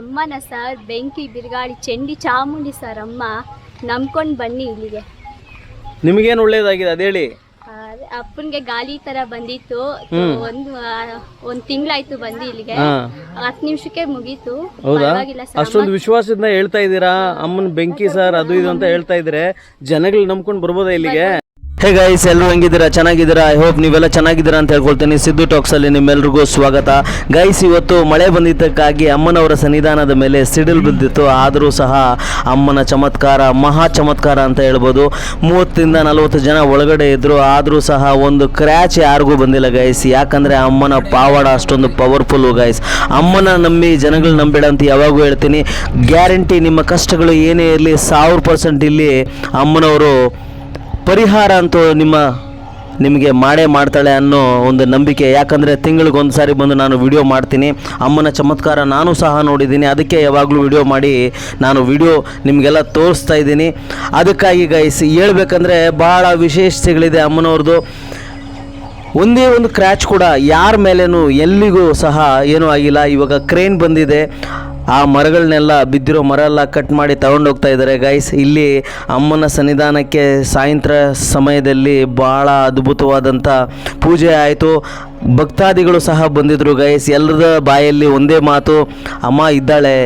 ಅಮ್ಮನ ಸರ್ ಬೆಂಕಿ ಬಿರುಗಾಳಿ ಚಂಡಿ ಚಾಮುಂಡಿ ಸರ್ ಅಮ್ಮ ನಂಬ್ಕೊಂಡು ಬನ್ನಿ ಇಲ್ಲಿಗೆ. ನಿಮಗೇನು ಒಳ್ಳೇದಾಗಿದೆ ಅದೇಳಿ ಹೇಳಿ? ಅಪ್ಪನ್ಗೆ ಗಾಳಿ ತರ ಬಂದಿತ್ತು. ಒಂದು ಒಂದು ತಿಂಗಳಾಯ್ತು ಬಂದು ಇಲ್ಲಿಗೆ. ಹತ್ತು ನಿಮಿಷಕ್ಕೆ ಮುಗೀತು. ಹೌದಾ? ಅಷ್ಟೊಂದು ವಿಶ್ವಾಸದಿಂದ ಹೇಳ್ತಾ ಇದ್ದೀರಾ? ಅಮ್ಮನ ಬೆಂಕಿ ಸರ್ ಅದು ಇದು ಅಂತ ಹೇಳ್ತಾ ಇದ್ರೆ ಜನಗಳು ನಂಬ್ಕೊಂಡು ಬರ್ಬೋದಾ ಇಲ್ಲಿಗೆ? ಹೇ ಗೈಸ್ ಎಲ್ಲರೂ ಹೆಂಗಿದ್ದೀರಾ? ಚೆನ್ನಾಗಿದ್ದೀರಾ? ಐ ಹೋಪ್ ನೀವೆಲ್ಲ ಚೆನ್ನಾಗಿದ್ದೀರಾ ಅಂತ ಹೇಳ್ಕೊಳ್ತೀನಿ. ಸಿದ್ದು ಟಾಕ್ಸಲ್ಲಿ ನಿಮ್ಮೆಲ್ರಿಗೂ ಸ್ವಾಗತ. ಗೈಸ್ ಇವತ್ತು ಮಳೆ ಬಂದಿದ್ದಕ್ಕಾಗಿ ಅಮ್ಮನವರ ಸನ್ನಿಧಾನದ ಮೇಲೆ ಸಿಡಿಲು ಬಿದ್ದಿತ್ತು. ಆದರೂ ಸಹ ಅಮ್ಮನ ಚಮತ್ಕಾರ, ಮಹಾ ಚಮತ್ಕಾರ ಅಂತ ಹೇಳ್ಬೋದು. ಮೂವತ್ತರಿಂದ ನಲವತ್ತು ಜನ ಒಳಗಡೆ ಇದ್ದರು ಆದರೂ ಸಹ ಒಂದು ಕ್ರ್ಯಾಚ್ ಯಾರಿಗೂ ಬಂದಿಲ್ಲ ಗೈಸ್ ಯಾಕಂದರೆ ಅಮ್ಮನ ಪಾವಾಡ ಅಷ್ಟೊಂದು ಪವರ್ಫುಲ್ಲು ಗೈಸ್ ಅಮ್ಮನ ನಂಬಿ, ಜನಗಳು ನಂಬೇಡ ಅಂತ ಯಾವಾಗೂ ಹೇಳ್ತೀನಿ. ಗ್ಯಾರಂಟಿ ನಿಮ್ಮ ಕಷ್ಟಗಳು ಏನೇ ಇರಲಿ, ಸಾವಿರ ಪರ್ಸೆಂಟ್ ಇಲ್ಲಿ ಅಮ್ಮನವರು ಪರಿಹಾರ ಅಂತೂ ನಿಮ್ಮ, ನಿಮಗೆ ಮಾಡೇ ಮಾಡ್ತಾಳೆ ಅನ್ನೋ ಒಂದು ನಂಬಿಕೆ. ಯಾಕಂದರೆ ತಿಂಗಳಿಗೆ ಒಂದು ಸಾರಿ ಬಂದು ನಾನು ವಿಡಿಯೋ ಮಾಡ್ತೀನಿ. ಅಮ್ಮನ ಚಮತ್ಕಾರ ನಾನು ಸಹ ನೋಡಿದ್ದೀನಿ. ಅದಕ್ಕೆ ಯಾವಾಗಲೂ ವಿಡಿಯೋ ಮಾಡಿ ನಾನು ವಿಡಿಯೋ ನಿಮಗೆಲ್ಲ ತೋರಿಸ್ತಾ ಇದ್ದೀನಿ. ಅದಕ್ಕಾಗಿ ಗೈಸ್ ಹೇಳ್ಬೇಕಂದ್ರೆ ಭಾಳ ವಿಶೇಷತೆಗಳಿದೆ ಅಮ್ಮನವ್ರದ್ದು. ಒಂದೇ ಒಂದು ಕ್ರ್ಯಾಚ್ ಕೂಡ ಯಾರ ಮೇಲೇನು ಎಲ್ಲಿಗೂ ಸಹ ಏನೂ ಆಗಿಲ್ಲ. ಇವಾಗ ಕ್ರೇನ್ ಬಂದಿದೆ. ಆ ಮರಗಳನ್ನೆಲ್ಲ ಬಿದ್ದಿರೋ ಮರ ಎಲ್ಲ ಕಟ್ ಮಾಡಿ ತಗೊಂಡೋಗ್ತಾ ಇದ್ದಾರೆ ಗೈಸ್ ಇಲ್ಲಿ ಅಮ್ಮನ ಸನ್ನಿಧಾನಕ್ಕೆ ಸಾಯಂತ್ರ ಸಮಯದಲ್ಲಿ ಭಾಳ ಅದ್ಭುತವಾದಂಥ ಪೂಜೆ ಆಯಿತು. ಭಕ್ತಾದಿಗಳು ಸಹ ಬಂದಿದ್ರು ಗೈಸ್ ಎಲ್ಲರ ಬಾಯಲ್ಲಿ ಒಂದೇ ಮಾತು, ಅಮ್ಮ ಇದ್ದಾಳೆ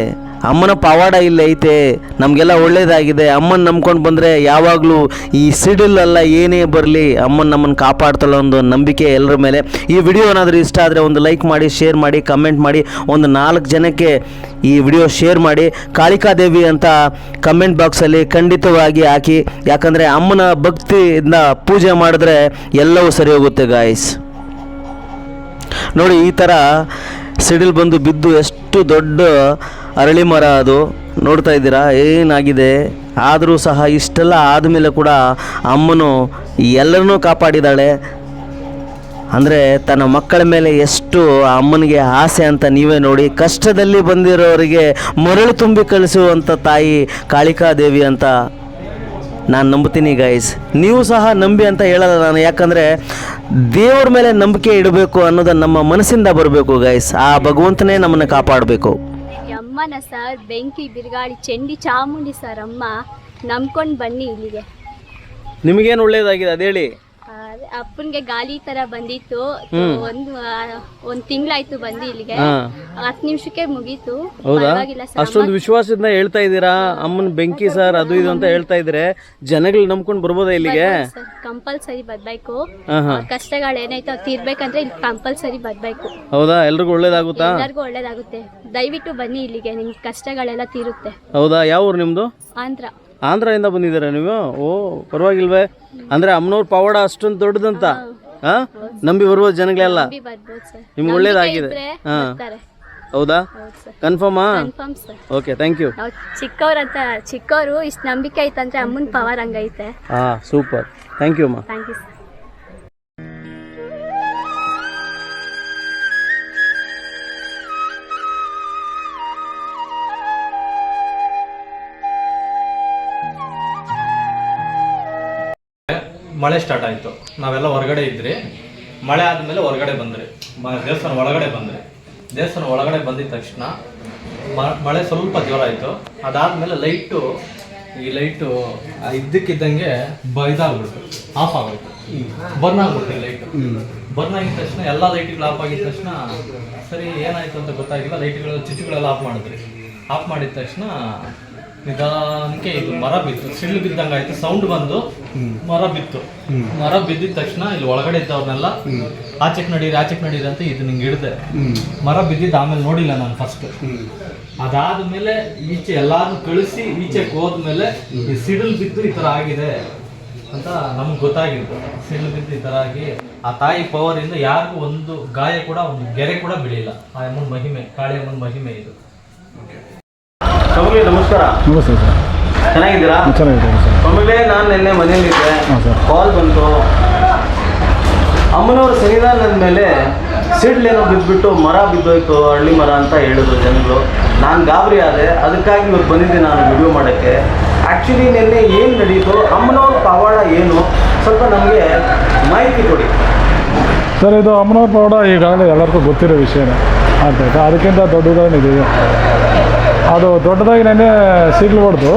ಅಮ್ಮನ ಪವಾಡ ಇಲ್ಲ ಐತೆ, ನಮಗೆಲ್ಲ ಒಳ್ಳೇದಾಗಿದೆ. ಅಮ್ಮನ ನಂಬ್ಕೊಂಡು ಬಂದರೆ ಯಾವಾಗಲೂ ಈ ಸಿಡಿಲಲ್ಲ ಏನೇ ಬರಲಿ, ಅಮ್ಮನ ನಮ್ಮನ್ನು ಕಾಪಾಡ್ತಾಳೆ ಒಂದು ನಂಬಿಕೆ ಎಲ್ಲರ ಮೇಲೆ. ಈ ವಿಡಿಯೋ ಏನಾದರೂ ಇಷ್ಟ ಆದರೆ ಒಂದು ಲೈಕ್ ಮಾಡಿ ಶೇರ್ ಮಾಡಿ ಕಮೆಂಟ್ ಮಾಡಿ, ಒಂದು ನಾಲ್ಕು ಜನಕ್ಕೆ ಈ ವಿಡಿಯೋ ಶೇರ್ ಮಾಡಿ. ಕಾಳಿಕಾದೇವಿ ಅಂತ ಕಮೆಂಟ್ ಬಾಕ್ಸಲ್ಲಿ ಖಂಡಿತವಾಗಿ ಹಾಕಿ. ಯಾಕಂದರೆ ಅಮ್ಮನ ಭಕ್ತಿಯಿಂದ ಪೂಜೆ ಮಾಡಿದ್ರೆ ಎಲ್ಲವೂ ಸರಿ ಹೋಗುತ್ತೆ ಗಾಯ್ಸ್ ನೋಡಿ, ಈ ಥರ ಸಿಡಿಲ್ ಬಂದು ಬಿದ್ದು ಎಷ್ಟು ದೊಡ್ಡ ಅರಳಿ ಮರ ಅದು. ನೋಡ್ತಾ ಇದ್ದೀರಾ? ಏನಾಗಿದೆ? ಆದರೂ ಸಹ ಇಷ್ಟೆಲ್ಲ ಆದಮೇಲೆ ಕೂಡ ಅಮ್ಮನು ಎಲ್ಲರನ್ನೂ ಕಾಪಾಡಿದ್ದಾಳೆ. ಅಂದರೆ ತನ್ನ ಮಕ್ಕಳ ಮೇಲೆ ಎಷ್ಟು ಅಮ್ಮನಿಗೆ ಆಸೆ ಅಂತ ನೀವೇ ನೋಡಿ, ಕಷ್ಟದಲ್ಲಿ ಬಂದಿರೋರಿಗೆ ಮರಳು ತುಂಬಿ ಕಳಿಸುವಂಥ ತಾಯಿ ಕಾಳಿಕಾದೇವಿ ಅಂತ ನಾನು ನಂಬ್ತೀನಿ ಗೈಸ್ ನೀವು ಸಹ ನಂಬಿ ಅಂತ ಹೇಳಲ್ಲ ನಾನು, ಯಾಕಂದರೆ ದೇವ್ರ ಮೇಲೆ ನಂಬಿಕೆ ಇಡಬೇಕು ಅನ್ನೋದನ್ನು ನಮ್ಮ ಮನಸ್ಸಿಂದ ಬರಬೇಕು ಗೈಸ್ ಆ ಭಗವಂತನೇ ನಮ್ಮನ್ನು ಕಾಪಾಡಬೇಕು. ಅಮ್ಮನ ಸರ್, ಬೆಂಕಿ, ಬಿರುಗಾಳಿ, ಚೆಂಡಿ, ಚಾಮುಂಡಿ ಸರ್ ಅಮ್ಮ ನಂಬ್ಕೊಂಡು ಬನ್ನಿ ಇಲ್ಲಿಗೆ. ನಿಮಗೇನು ಒಳ್ಳೇದಾಗಿದೆ ಅದೇಳಿ? ಅದೇ ಅಪ್ಪನ್ಗೆ ಗಾಲಿ ತರ ಬಂದಿತ್ತು. ಒಂದ್ ಒಂದು ತಿಂಗಳಾಯ್ತು ಬಂದಿ ಇಲ್ಲಿಗೆ. ಹತ್ ನಿಮಿಷಕ್ಕೆ ಮುಗೀತು. ಹೌದಾ? ಪರವಾಗಿಲ್ಲ ಸರ್. ಅಷ್ಟೊಂದು ವಿಶ್ವಾಸದಿಂದ ಹೇಳ್ತಾ ಇದ್ದೀರಾ? ಅಮ್ಮನ ಬೆಂಕಿ ಸರ್ ಅದು ಇದು ಅಂತ ಹೇಳ್ತಾ ಇದ್ರೆ ಜನಗಳು ನಂಬ್ಕೊಂಡು ಬರ್ಬೋದಾ ಇಲ್ಲಿಗೆ? ಕಂಪಲ್ಸರಿ ಬರ್ಬೇಕು. ಹಾಂ ಹಾಂ. ಅವ್ರ ಕಷ್ಟಗಳು ಏನಾಯ್ತು ತೀರ್ಬೇಕಂದ್ರೆ ಇಲ್ಲಿ ಕಂಪಲ್ಸರಿ ಬರ್ಬೇಕು. ಹೌದಾ? ಎಲ್ರಿಗೂ ಒಳ್ಳೇದಾಗುತ್ತಾ? ಎಲ್ಲರಿಗೂ ಒಳ್ಳೇದಾಗುತ್ತೆ. ದಯವಿಟ್ಟು ಬನ್ನಿ ಇಲ್ಲಿಗೆ ನಿಮ್ ಕಷ್ಟಗಳೆಲ್ಲ ತೀರುತ್ತೆ. ಹೌದಾ? ಯಾವ ಊರು ನಿಮ್ದು? ಆಂಧ್ರ. ಆಂಧ್ರದಿಂದ ಬಂದಿದ್ದೀರಾ ನೀವು? ಓ ಪರವಾಗಿಲ್ವೇ. ಅಂದರೆ ಅಮ್ಮನವ್ರ ಪವಾಡ ಅಷ್ಟೊಂದು ದೊಡ್ಡದಂತ? ಹಾಂ. ನಂಬಿ ಬರ್ಬೋದು ಜನಗಳೆಲ್ಲ ನಿಮ್ಗೆ ಒಳ್ಳೇದಾಗಿದೆ. ಹಾಂ. ಹೌದಾ? ಕನ್ಫರ್ಮಾ ಓಕೆ ಥ್ಯಾಂಕ್ ಯು ಚಿಕ್ಕವ್ರು ಚಿಕ್ಕವ್ರಂತ ಚಿಕ್ಕವರು ಇಷ್ಟು ನಂಬಿಕೆ ಐತಂದ್ರೆ ಅಮ್ಮನ ಪವರ್ ಹಂಗೈತೆ. ಹಾಂ ಸೂಪರ್ ಥ್ಯಾಂಕ್ ಯು ಅಮ್ಮ ಥ್ಯಾಂಕ್ ಯು ಮಳೆ ಸ್ಟಾರ್ಟ್ ಆಯಿತು. ನಾವೆಲ್ಲ ಹೊರಗಡೆ ಇದ್ರಿ. ಮಳೆ ಆದಮೇಲೆ ಹೊರಗಡೆ ಬಂದ್ರಿ. ಮ ದೇವಸ್ಥಾನ ಒಳಗಡೆ ಬಂದ್ರಿ. ದೇವಸ್ಥಾನ ಒಳಗಡೆ ಬಂದಿದ ತಕ್ಷಣ ಮಳೆ ಸ್ವಲ್ಪ ಜೋರಾಯಿತು ಅದಾದಮೇಲೆ ಲೈಟು ಈ ಲೈಟು ಇದ್ದಕ್ಕಿದ್ದಂಗೆ ಬ ಇದಾಗ್ಬಿಡ್ತು ಆಫ್ ಆಗೋಯ್ತು ಬರ್ನ್ ಆಗ್ಬಿಡ್ತು ಈ ಲೈಟು ಬರ್ನ್ ಆಗಿದ ತಕ್ಷಣ ಎಲ್ಲ ಲೈಟ್ಗಳು ಆಫ್ ಆಗಿದ ತಕ್ಷಣ ಸರಿ ಏನಾಯ್ತು ಅಂತ ಗೊತ್ತಾಗಿಲ್ಲ. ಲೈಟ್ಗಳು ಚುಚ್ಚುಗಳೆಲ್ಲ ಆಫ್ ಮಾಡಿದ್ರಿ. ಆಫ್ ಮಾಡಿದ ತಕ್ಷಣ ನಿಧಾನಕ್ಕೆ ಇದು ಮರ ಬಿತ್ತು. ಸಿಡಿಲು ಬಿದ್ದಂಗೆ ಆಯ್ತು. ಸೌಂಡ್ ಬಂದು ಮರ ಬಿತ್ತು. ಮರ ಬಿದ್ದಿದ ತಕ್ಷಣ ಇಲ್ಲಿ ಒಳಗಡೆ ಇದ್ದವ್ರನ್ನೆಲ್ಲ ಆಚೆಕ್ ನಡೀರಿ ಆಚೆಕ್ ನಡೀರಿ ಅಂತ ಇದು ನಿಂಗೆ ಹಿಡ್ದೆ. ಮರ ಬಿದ್ದಿದ್ದು ಆಮೇಲೆ ನೋಡಿಲ್ಲ ನಾನು ಫಸ್ಟ್ ಅದಾದ್ಮೇಲೆ ಈಚೆ ಎಲ್ಲಾರು ಕಳಿಸಿ ಈಚೆಗೆ ಹೋದ್ಮೇಲೆ ಈ ಸಿಡಿಲ್ ಬಿದ್ದು ಈ ಥರ ಆಗಿದೆ ಅಂತ ನಮ್ಗೆ ಗೊತ್ತಾಗಿತ್ತು. ಸಿಡಿಲು ಬಿದ್ದು ಈ ಥರ ಆಗಿ ಆ ತಾಯಿ ಪವರ್ ಇಂದ ಯಾರಿಗೂ ಒಂದು ಗಾಯ ಕೂಡ ಒಂದು ಗೆರೆ ಕೂಡ ಬೆಳೆಯಿಲ್ಲ. ಆ ಅಮ್ಮನ ಮಹಿಮೆ ಕಾಳಿ ಅಮ್ಮನ ಮಹಿಮೆ ಇದು. ಸ್ವಾಮಿ ನಮಸ್ಕಾರ. ನಮಸ್ತೆ ಸರ್. ಚೆನ್ನಾಗಿದ್ದೀರಾ? ಚೆನ್ನಾಗಿದ್ದೀನಿ ಸರ್. ಸ್ವಾಮಿಗಳೇ ನಾನು ನಿನ್ನೆ ಮನೆಯಲ್ಲಿದ್ದೆ. ಹಾಂ ಸರ್. ಕಾಲ್ ಬಂತು. ಅಮ್ಮನವ್ರ ಸನ್ನಿಧಾನದ ಮೇಲೆ ಸಿಡ್ಲೇನೋ ಬಿದ್ದುಬಿಟ್ಟು ಮರ ಬಿದ್ದೋಯ್ತು ಹಳ್ಳಿ ಮರ ಅಂತ ಹೇಳಿದ್ರು ಜನಗಳು. ನಾನು ಗಾಬರಿ ಆದೆ. ಅದಕ್ಕಾಗಿ ಇವತ್ತು ಬಂದಿದ್ದೆ ನಾನು ವಿಡಿಯೋ ಮಾಡೋಕ್ಕೆ. ಆ್ಯಕ್ಚುಲಿ ನಿನ್ನೆ ಏನು ನಡೀತು? ಅಮ್ಮನವ್ರ ಪವಾಡ ಏನು? ಸ್ವಲ್ಪ ನಮಗೆ ಮಾಹಿತಿ ಕೊಡಿ. ಸರ್ ಇದು ಅಮ್ಮನವ್ರ ಪವಾಡ ಈಗಾಗಲೇ ಎಲ್ಲರಿಗೂ ಗೊತ್ತಿರೋ ವಿಷಯನೇ. ಅಂತ ಅದಕ್ಕಿಂತ ಅದಕ್ಕಿಂತ ದೊಡ್ಡದೇನಿದೆ ಅದು ದೊಡ್ಡದಾಗಿ ನೆನೆ ಸಿಗ್ಲು ಹೊಡೆದು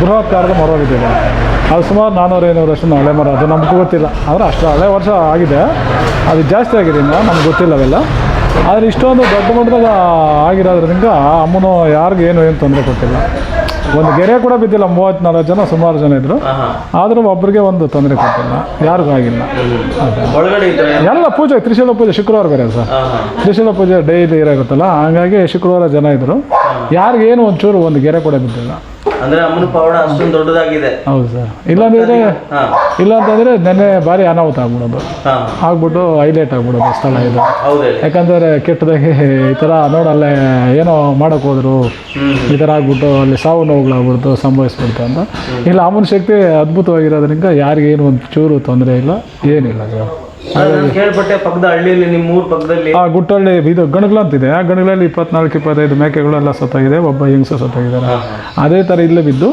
ಬೃಹತ್ಕಾರದ ಮರ ಬಿದ್ದಿದೆ ಅದು ಸುಮಾರು ನಾನ್ನೂರು ಐನೂರು ವರ್ಷದ ಹಳೆ ಮರ. ಅದು ನಮ್ಗೆ ಗೊತ್ತಿಲ್ಲ. ಆದರೆ ಅಷ್ಟು ಹಳೆ ವರ್ಷ ಆಗಿದೆ. ಅದು ಜಾಸ್ತಿ ಆಗಿದೆ ಇನ್ನು ನಮ್ಗೆ ಗೊತ್ತಿಲ್ಲ ಅವೆಲ್ಲ. ಆದರೆ ಇಷ್ಟೊಂದು ದೊಡ್ಡ ಮಟ್ಟದಾಗ ಆಗಿರೋದ್ರಿಂದ ಅಮ್ಮನು ಯಾರಿಗೂ ಏನು ಏನು ತೊಂದರೆ ಕೊಟ್ಟಿಲ್ಲ. ಒಂದು ಗೆರೆ ಕೂಡ ಬಿದ್ದಿಲ್ಲ. ಮೂವತ್ತ್ನಾಲ್ಕು ಜನ ಸುಮಾರು ಜನ ಇದ್ದರು ಆದರೂ ಒಬ್ಬರಿಗೆ ಒಂದು ತೊಂದರೆ ಕೊಟ್ಟಿಲ್ಲ. ಯಾರಿಗೂ ಆಗಿಲ್ಲ. ಎಲ್ಲ ಪೂಜೆ ತ್ರಿಶೂಲ ಪೂಜೆ ಶುಕ್ರವಾರ ಬೇರೆ ಸರ್ ತ್ರಿಶೂಲ ಪೂಜೆ ಡೈಲಿ ಇರಾಗುತ್ತಲ್ಲ ಹಾಗಾಗಿ ಶುಕ್ರವಾರ ಜನ ಇದ್ದರು ಯಾರಿಗೇನು ಒಂಚೂರು ಒಂದು ಗೆರೆ ಕೂಡ ಬಿದ್ದಿಲ್ಲ ಅಂದ್ರೆ ಅಮ್ಮನ ಪವಾಡ ಅಷ್ಟೊಂದು ದೊಡ್ಡದಾಗಿದೆ. ಹೌದು ಸರ್. ಇಲ್ಲಾಂದ್ರೆ ಹಾ. ಇಲ್ಲ ಅಂತಂದರೆ ನೆನ್ನೆ ಭಾರಿ ಅನಾಹುತ ಆಗ್ಬಿಡೋದು. ಆಗ್ಬಿಟ್ಟು ಹೈಲೈಟ್ ಆಗ್ಬಿಡೋದು ಸ್ಥಳ ಇದು. ಯಾಕಂದ್ರೆ ಕೆಟ್ಟದಾಗಿ ಈ ಥರ ನೋಡಲ್ಲೇ ಏನೋ ಮಾಡೋಕೆ ಹೋದ್ರು. ಈ ಥರ ಆಗ್ಬಿಟ್ಟು ಅಲ್ಲಿ ಸಾವು ನೋವುಗಳಾಗ್ಬಿಡ್ತು ಸಂಭವಿಸ್ಬಿಡ್ತು ಅಂತ. ಇಲ್ಲ ಅಮ್ಮನ ಶಕ್ತಿ ಅದ್ಭುತವಾಗಿರೋದ್ರಿಂದ ಯಾರಿಗೇನು ಒಂದು ಚೂರು ತೊಂದರೆ ಇಲ್ಲ ಏನಿಲ್ಲ ಸರ್. ಕೇಳ್ಪಟ್ಟೆ ಪಕ್ಕದ ಹಳ್ಳಿಯಲ್ಲಿ ನಿಮ್ಮ ಊರ್ ಪಕ್ಕದಲ್ಲಿ. ಆ ಗುಟ್ಟಳ್ಳಿ ಇದು ಗಣಗ್ಲ ಅಂತಿದೆ ಆ ಗಣಗಳಲ್ಲಿ ಇಪ್ಪತ್ನಾಲ್ಕು ಇಪ್ಪತ್ತೈದು ಮೇಕೆಗಳೆಲ್ಲ ಸತ್ತಾಗಿದೆ ಒಬ್ಬ ಹೆಂಗಸು ಸತ್ತಾಗಿದ್ದಾರೆ. ಅದೇ ಥರ ಇಲ್ಲೇ ಬಿದ್ದು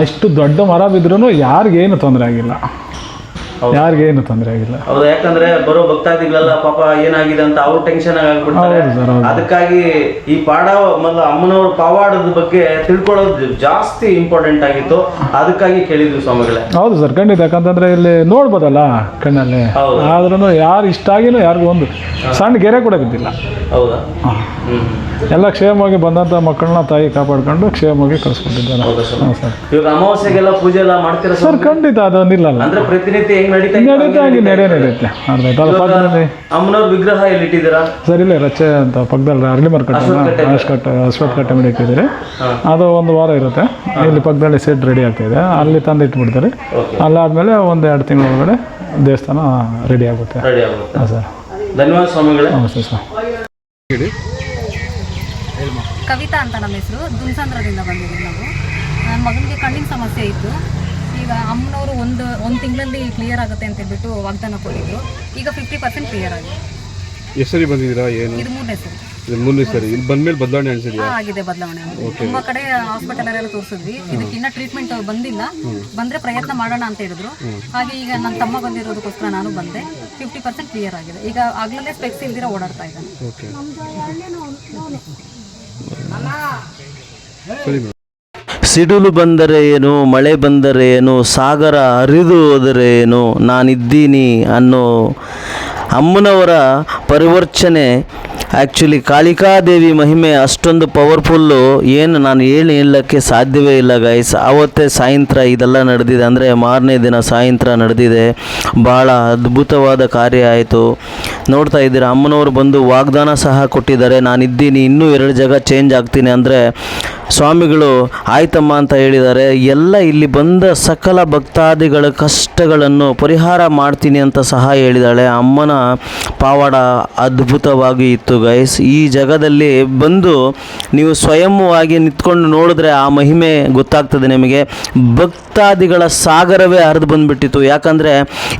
ಅಷ್ಟು ದೊಡ್ಡ ಮರ ಬಿದ್ರೂ ಯಾರಿಗೇನು ತೊಂದರೆ ಆಗಿಲ್ಲ. ಯಾರಿಗೇನು ತೊಂದರೆ ಆಗಿಲ್ಲ. ಹೌದು ಯಾಕಂದ್ರೆ ಬರೋ ಭಕ್ತಾದಿಗಳೆಲ್ಲ ಪಾಪ ಏನಾಗಿದೆ ಅಂತ ಅವ್ರು ಟೆನ್ಷನ್ ಆಗ್ಬಿಡ್ತಾರೆ. ಹೌದು ಸರ್ ಹೌದು. ಅದಕ್ಕಾಗಿ ಈ ಪಾಡ ಮೊದಲು ಅಮ್ಮನವ್ರ ಪಾವಾಡದ ಬಗ್ಗೆ ತಿಳ್ಕೊಳ್ಳೋದು ಜಾಸ್ತಿ ಇಂಪಾರ್ಟೆಂಟ್ ಆಗಿತ್ತು. ಅದಕ್ಕಾಗಿ ಕೇಳಿದ್ವಿ ಸ್ವಾಮಿಗಳೇ. ಹೌದು ಸರ್ ಖಂಡಿತ. ಯಾಕಂತಂದ್ರೆ ಇಲ್ಲಿ ನೋಡ್ಬೋದಲ್ಲ ಕಣ್ಣಲ್ಲಿ. ಹೌದು. ಆದ್ರೂ ಯಾರು ಇಷ್ಟ ಆಗಿನೂ ಯಾರಿಗೂ ಒಂದು ಸಣ್ಣ ಗೆರೆ ಕೂಡ ಬಿದ್ದಿಲ್ಲ. ಹೌದಾ? ಹ್ಮ್ ಎಲ್ಲ ಕ್ಷೇಮವಾಗಿ ಬಂದಂಥ ಮಕ್ಕಳನ್ನ ತಾಯಿ ಕಾಪಾಡ್ಕೊಂಡು ಕ್ಷೇಮವಾಗಿ ಕಳಿಸ್ಕೊಟ್ಟಿದ್ದಾರೆ. ಹೌದಾ ಸರ್? ಹಾಂ ಸರ್. ಇವಾಗ ಅಮಾವಾಸ್ಯೆಗೆಲ್ಲ ಪೂಜೆ ಎಲ್ಲ ಮಾಡ್ತೀರಾ ಸರ್ ಸರ್ ಖಂಡಿತ ಅದೊಂದಿಲ್ಲಲ್ಲ ಅಂದ್ರೆ ಪ್ರತಿನಿತ್ಯ ಹೆಂಗ್ ನಡೀತಾ ಇತ್ತು ನಡೀತಾ ಹಂಗೆ ನಡೆ ನಡೆಯುತ್ತೆ ಪಕ್ಕದಲ್ಲಿ ಅಮ್ಮನವ್ರ ವಿಗ್ರಹ ಎಲ್ಲಿ ಇಟ್ಟಿದ್ದೀರಾ ಸರ್ ಇಲ್ಲೇ ರಚೆ ಅಂತ ಪಕ್ಕದಲ್ಲಿ ಅರಳಿ ಮರ್ಕಟ್ಟೆ ಅಶ್ವತ್ಥಕಟ್ಟೆ. ಕಟ್ಟೆ ಅಶ್ವತ್ಥ ಅಶ್ವತ್ಥ ಅದು ಒಂದು ವಾರ ಇರುತ್ತೆ. ಇಲ್ಲಿ ಪಕ್ಕದಲ್ಲಿ ಸೆಟ್ ರೆಡಿ ಆಗ್ತಿದೆ ಅಲ್ಲಿ ತಂದು ಇಟ್ಬಿಡ್ತಾರೆ. ಅಲ್ಲಾದ್ಮೇಲೆ ಒಂದು ಎರಡು ತಿಂಗಳ ಒಳಗಡೆ ದೇವಸ್ಥಾನ ರೆಡಿ ಆಗುತ್ತೆ. ರೆಡಿ ಆಗುತ್ತೆ. ಹಾಂ ಸರ್. ಧನ್ಯವಾದ ಸ್ವಾಮಿಗಳೇ. ನಮಸ್ತೆ ಸರ್. ಕವಿತಾ ಅಂತ ನಮ್ಮ ಹೆಸರು. ದುಮ್ಸಂದ್ರದಿಂದ ಬಂದಿದ್ದೀವಿ ನಾವು. ನನ್ನ ಮಗನಿಗೆ ಕಣ್ಣಿನ ಸಮಸ್ಯೆ ಇತ್ತು. ಈಗ ಅಮ್ಮನವರು ಒಂದು ಒಂದು ತಿಂಗಳಲ್ಲಿ ಕ್ಲಿಯರ್ ಆಗುತ್ತೆ ಅಂತ ಹೇಳ್ಬಿಟ್ಟು ವಾಗ್ದಾನ ಕೊಟ್ಟಿದ್ರು. ಈಗ ಫಿಫ್ಟಿ ಪರ್ಸೆಂಟ್ ಕ್ಲಿಯರ್ ಆಗಿದೆ. ಎಷ್ಟು ಸರಿ ಬಂದಿದ್ದೀರಾ ಏನು? ಇದು ಮೂರನೇ ಸರಿ. ಇದು ಮೂರನೇ ಸರಿ. ಇಲ್ಲಿ ಬಂದ್ಮೇಲೆ ಬದಲಾವಣೆ ಅನ್ಸಿದ್ಯಾ? ಹಾ, ಆಗಿದೆ ಬದಲಾವಣೆ. ತುಂಬಾ ಕಡೆ ಹಾಸ್ಪಿಟಲ್ ಎಲ್ಲ ತೋರಿಸಿದ್ವಿ. ಇದಕ್ಕಿನ್ನ ಟ್ರೀಟ್ಮೆಂಟ್ ಬಂದಿಲ್ಲ. ಬಂದ್ರೆ ಪ್ರಯತ್ನ ಮಾಡೋಣ ಅಂತ ಹೇಳಿದ್ರು. ಹಾಗೆ ಈಗ ನನ್ನ ತಮ್ಮ ಬಂದಿರೋದಕ್ಕೋಸ್ಕರ ನಾನು ಬಂದೆ. ಫಿಫ್ಟಿ ಪರ್ಸೆಂಟ್ ಕ್ಲಿಯರ್ ಆಗಿದೆ. ಈಗ ಆಗ್ಲೇ ಸ್ಪೆಕ್ಸ್ ಇಲ್ದಿರ ಓಡಾಡ್ತಾ ಇದ್ದಾನೆ. ಓಕೆ ಸರಿ ಮೇಡಮ್. ಸಿಡಿಲು ಬಂದರೆ ಏನು, ಮಳೆ ಬಂದರೆ ಏನು, ಸಾಗರ ಹರಿದು ಹೋದರೆ ಏನು, ನಾನಿದ್ದೀನಿ ಅನ್ನೋ ಅಮ್ಮನವರ ಪರಿವರ್ತನೆ ಆ್ಯಕ್ಚುಲಿ ಕಾಳಿಕಾದೇವಿ ಮಹಿಮೆ ಅಷ್ಟೊಂದು ಪವರ್ಫುಲ್ಲು ಏನು ನಾನು ಹೇಳಿ ಹೇಳಕ್ಕೆ ಸಾಧ್ಯವೇ ಇಲ್ಲ ಗಾಯ್ಸ್ ಆವತ್ತೇ ಸಾಯಂತ್ರ ಇದೆಲ್ಲ ನಡೆದಿದೆ. ಅಂದರೆ ಮಾರನೇ ದಿನ ಸಾಯಂತ್ರ ನಡೆದಿದೆ. ಭಾಳ ಅದ್ಭುತವಾದ ಕಾರ್ಯ ಆಯಿತು. ನೋಡ್ತಾ ಇದ್ದೀರಾ, ಅಮ್ಮನವರು ಬಂದು ವಾಗ್ದಾನ ಸಹ ಕೊಟ್ಟಿದ್ದಾರೆ. ನಾನಿದ್ದೀನಿ, ಇನ್ನೂ ಎರಡು ಜಾಗ ಚೇಂಜ್ ಆಗ್ತೀನಿ. ಅಂದರೆ ಸ್ವಾಮಿಗಳು ಆಯ್ತಮ್ಮ ಅಂತ ಹೇಳಿದ್ದಾರೆ, ಎಲ್ಲ ಇಲ್ಲಿ ಬಂದ ಸಕಲ ಭಕ್ತಾದಿಗಳ ಕಷ್ಟಗಳನ್ನು ಪರಿಹಾರ ಮಾಡ್ತೀನಿ ಅಂತ ಸಹ ಹೇಳಿದಾಳೆ. ಅಮ್ಮನ ಪಾವಾಡ ಅದ್ಭುತವಾಗಿ ಇತ್ತು ಗೈಸ್ ಈ ಜಗದಲ್ಲಿ ಬಂದು ನೀವು ಸ್ವಯಂವಾಗಿ ನಿಂತ್ಕೊಂಡು ನೋಡಿದ್ರೆ ಆ ಮಹಿಮೆ ಗೊತ್ತಾಗ್ತದೆ ನಿಮಗೆ. ಭಕ್ತಾದಿಗಳ ಸಾಗರವೇ ಹರಿದು ಬಂದ್ಬಿಟ್ಟಿತ್ತು. ಯಾಕಂದರೆ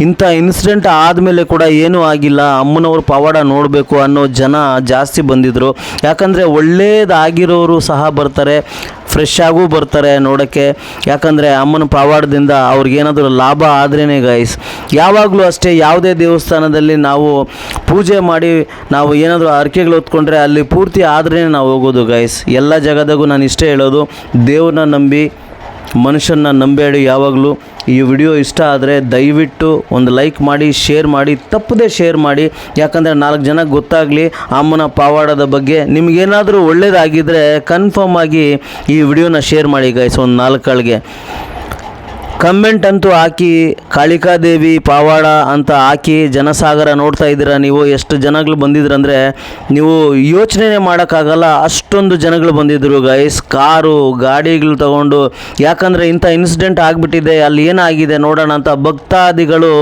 ಇಂಥ ಇನ್ಸಿಡೆಂಟ್ ಆದಮೇಲೆ ಕೂಡ ಏನೂ ಆಗಿಲ್ಲ. ಅಮ್ಮನವರು ಪವಾಡ ನೋಡಬೇಕು ಅನ್ನೋ ಜನ ಜಾಸ್ತಿ ಬಂದಿದ್ದರು ಯಾಕಂದರೆ ಒಳ್ಳೇದಾಗಿರೋರು ಸಹ ಬರ್ತಾರೆ. ಫ್ರೆಶ್ ಆಗೂ ಬರ್ತಾರೆ ನೋಡೋಕ್ಕೆ. ಯಾಕಂದರೆ ಅಮ್ಮನ ಪಾವಾಡದಿಂದ ಅವ್ರಿಗೇನಾದರೂ ಲಾಭ ಆದ್ರೇ ಗೈಸ್ ಯಾವಾಗಲೂ ಅಷ್ಟೇ ಯಾವುದೇ ದೇವಸ್ಥಾನದಲ್ಲಿ ನಾವು ಪೂಜೆ ಮಾಡಿ ನಾವು ಏನಾದರೂ ಹರಕೆಗಳು ಹೊತ್ಕೊಂಡ್ರೆ ಅಲ್ಲಿ ಪೂರ್ತಿ ಆದ್ರೇ ನಾವು ಹೋಗೋದು ಗೈಸ್ ಎಲ್ಲ ಜಾಗದಾಗೂ ನಾನು ಇಷ್ಟೇ ಹೇಳೋದು, ದೇವ್ರನ್ನ ನಂಬಿ ಮನುಷ್ಯನ ನಂಬೇಡಿ ಯಾವಾಗಲೂ. ಈ ವಿಡಿಯೋ ಇಷ್ಟ ಆದರೆ ದಯವಿಟ್ಟು ಒಂದು ಲೈಕ್ ಮಾಡಿ, ಶೇರ್ ಮಾಡಿ, ತಪ್ಪದೇ ಶೇರ್ ಮಾಡಿ. ಯಾಕಂದರೆ ನಾಲ್ಕು ಜನಕ್ಕೆ ಗೊತ್ತಾಗಲಿ ಅಮ್ಮನ ಪಾವಾಡದ ಬಗ್ಗೆ. ನಿಮಗೇನಾದರೂ ಒಳ್ಳೇದಾಗಿದ್ದರೆ ಕನ್ಫರ್ಮ್ ಆಗಿ ಈ ವಿಡಿಯೋನ ಶೇರ್ ಮಾಡಿ ಗೈಸ್ ಒಂದು ನಾಲ್ಕಳಿಗೆ ಕಮೆಂಟ್ ಅಂತೂ ಹಾಕಿ, ಕಾಳಿಕಾದೇವಿ, ಪಾವಾಡ ಅಂತ ಹಾಕಿ ಜನಸಾಗರ ನೋಡ್ತಾ ಇದ್ದೀರಾ ನೀವು? ಎಷ್ಟು ಜನಗಳು ಬಂದಿದ್ರಂದರೆ ನೀವು ಯೋಚನೆ ಮಾಡೋಕ್ಕಾಗಲ್ಲ, ಅಷ್ಟೊಂದು ಜನಗಳು ಬಂದಿದ್ದರು ಗೈಸ್ ಕಾರು, ಗಾಡಿಗಳು ತಗೊಂಡು, ಯಾಕಂದರೆ ಇಂಥ ಇನ್ಸಿಡೆಂಟ್ ಆಗಿಬಿಟ್ಟಿದೆ, ಅಲ್ಲಿ ಏನಾಗಿದೆ ನೋಡೋಣ ಅಂತ ಭಕ್ತಾದಿಗಳು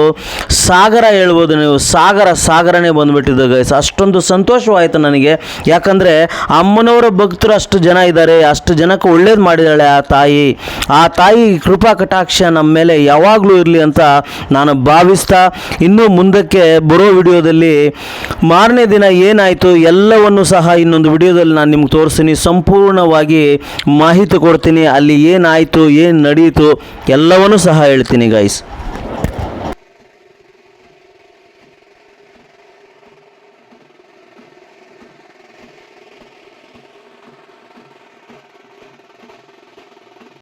ಸಾಗರ ಹೇಳ್ಬೋದು ನೀವು. ಸಾಗರ, ಸಾಗರನೇ ಬಂದುಬಿಟ್ಟಿದ್ದು ಗೈಸ್ ಅಷ್ಟೊಂದು ಸಂತೋಷವಾಯಿತು ನನಗೆ. ಯಾಕಂದರೆ ಅಮ್ಮನವರ ಭಕ್ತರು ಅಷ್ಟು ಜನ ಇದ್ದಾರೆ, ಅಷ್ಟು ಜನಕ್ಕೆ ಒಳ್ಳೇದು ಮಾಡಿದ್ದಾಳೆ ಆ ತಾಯಿ. ಆ ತಾಯಿ ಕೃಪಾ ಕಟಾಕ್ಷ ನಮ್ಮ ಮೇಲೆ ಯಾವಾಗಲೂ ಇರಲಿ ಅಂತ ನಾನು ಭಾವಿಸ್ತಾ ಇನ್ನೂ ಮುಂದಕ್ಕೆ ಬರೋ ವಿಡಿಯೋದಲ್ಲಿ ಮಾರನೇ ದಿನ ಏನಾಯಿತು ಎಲ್ಲವನ್ನು ಸಹ ಇನ್ನೊಂದು ವಿಡಿಯೋದಲ್ಲಿ ನಾನು ನಿಮ್ಗೆ ತೋರಿಸ್ತೀನಿ. ಸಂಪೂರ್ಣವಾಗಿ ಮಾಹಿತಿ ಕೊಡ್ತೀನಿ. ಅಲ್ಲಿ ಏನಾಯಿತು, ಏನು ನಡೀತು ಎಲ್ಲವನ್ನೂ ಸಹ ಹೇಳ್ತೀನಿ ಗೈಸ್